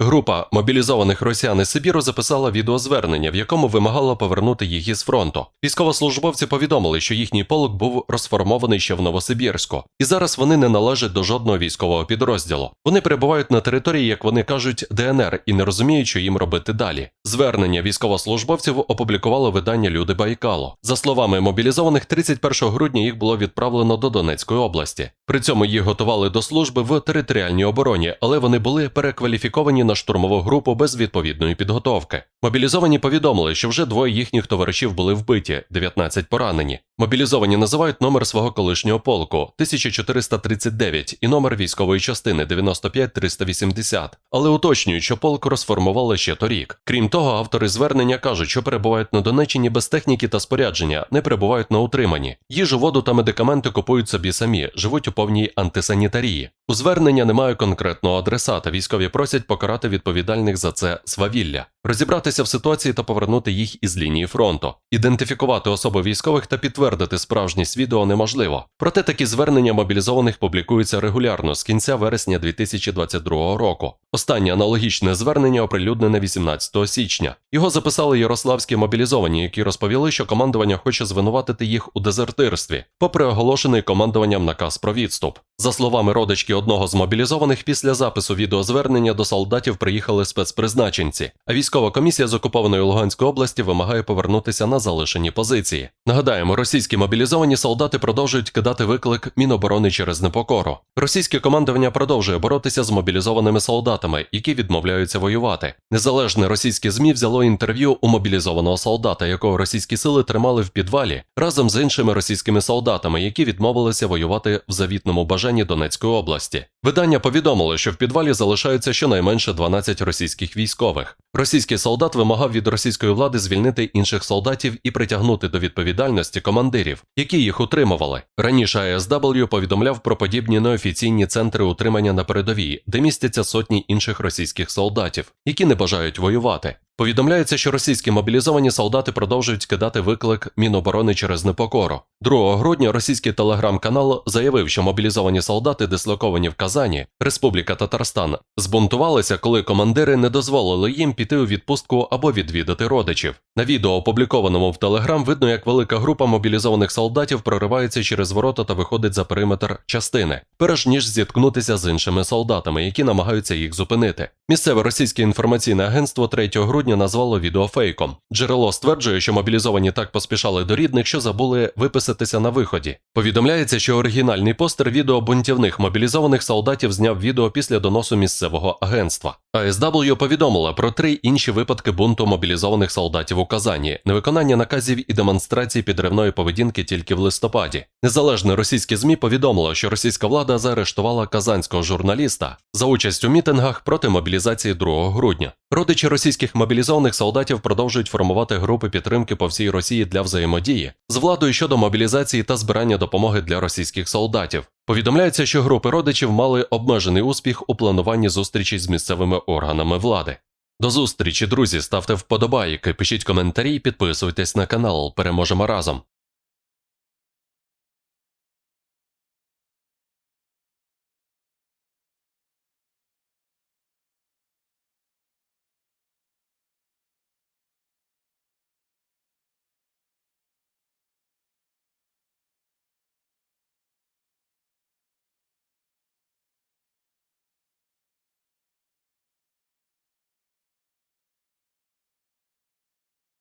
Група мобілізованих росіян із Сибіру записала відеозвернення, в якому вимагала повернути їх із фронту. Військовослужбовці повідомили, що їхній полк був розформований ще в Новосибірську, і зараз вони не належать до жодного військового підрозділу. Вони перебувають на території, як вони кажуть, ДНР і не розуміють, що їм робити далі. Звернення військовослужбовців опублікувало видання Люди Байкало. За словами мобілізованих, 31 грудня їх було відправлено до Донецької області. При цьому їх готували до служби в територіальній обороні, але вони були перекваліфіковані на штурмову групу без відповідної підготовки. Мобілізовані повідомили, що вже двоє їхніх товаришів були вбиті, 19 поранені. Мобілізовані називають номер свого колишнього полку 1439 і номер військової частини 95380, але уточнюють, що полк розформували ще торік. Крім того, автори звернення кажуть, що перебувають на Донеччині без техніки та спорядження, не перебувають на утриманні. Їжу, воду та медикаменти купують собі самі, живуть у повній антисанітарії. У звернення немає конкретного адресата. Військові просять покарати відповідальних за це свавілля, розібратися в ситуації та повернути їх із лінії фронту. Ідентифікувати особи військових та підтвердити справжність відео неможливо. Проте такі звернення мобілізованих публікуються регулярно з кінця вересня 2022 року. Останнє аналогічне звернення оприлюднене 18 січня. Його записали ярославські мобілізовані, які розповіли, що командування хоче звинуватити їх у дезертирстві, попри оголошений командуванням наказ про відступ. За словами родички одного з мобілізованих, після запису відеозвернення до солдатів приїхали спецпризначенці, а військова комісія з окупованої Луганської області вимагає повернутися на залишені позиції. Нагадаємо, російські мобілізовані солдати продовжують кидати виклик Міноборони через непокору. Російське командування продовжує боротися з мобілізованими солдатами, які відмовляються воювати. Незалежне російське змі взяло інтерв'ю у мобілізованого солдата, якого російські сили тримали в підвалі разом з іншими російськими солдатами, які відмовилися воювати в завітному бажанні Донецької області. Видання повідомило, що в підвалі залишаються щонайменше 12 російських військових. Російський солдат вимагав від російської влади звільнити інших солдатів і притягнути до відповідальності командирів, які їх утримували. Раніше АСW повідомляв про подібні неофіційні центри утримання на передовій, де містяться сотні інших російських солдатів, які не бажають воювати. Повідомляється, що російські мобілізовані солдати продовжують кидати виклик Міноборони через непокору. 2 грудня російський телеграм-канал заявив, що мобілізовані солдати, дислоковані в Казані, Республіка Татарстан, збунтувалися, коли командири не дозволили їм піти у відпустку або відвідати родичів. На відео, опублікованому в Телеграм, видно, як велика група мобілізованих солдатів проривається через ворота та виходить за периметр частини, перш ніж зіткнутися з іншими солдатами, які намагаються їх зупинити. Місцеве російське інформаційне агентство 3 грудня назвало відео фейком. Джерело стверджує, що мобілізовані так поспішали до рідних, що забули виписатися на виході. Повідомляється, що оригінальний постер відео бунтівних мобілізованих солдатів зняв відео після доносу місцевого агентства. АСW повідомила про три інші випадки бунту мобілізованих солдатів у Казані, невиконання наказів і демонстрації підривної поведінки тільки в листопаді. Незалежне російське ЗМІ повідомило, що російська влада заарештувала казанського журналіста за участь у мітингах проти мобілізації 2 грудня. Родичі російських мобілізованих солдатів продовжують формувати групи підтримки по всій Росії для взаємодії з владою щодо мобілізації та збирання допомоги для російських солдатів. Повідомляється, що групи родичів мали обмежений успіх у плануванні зустрічі з місцевими органами влади. До зустрічі, друзі, ставте вподобайки, пишіть коментарі, підписуйтесь на канал. Переможемо разом.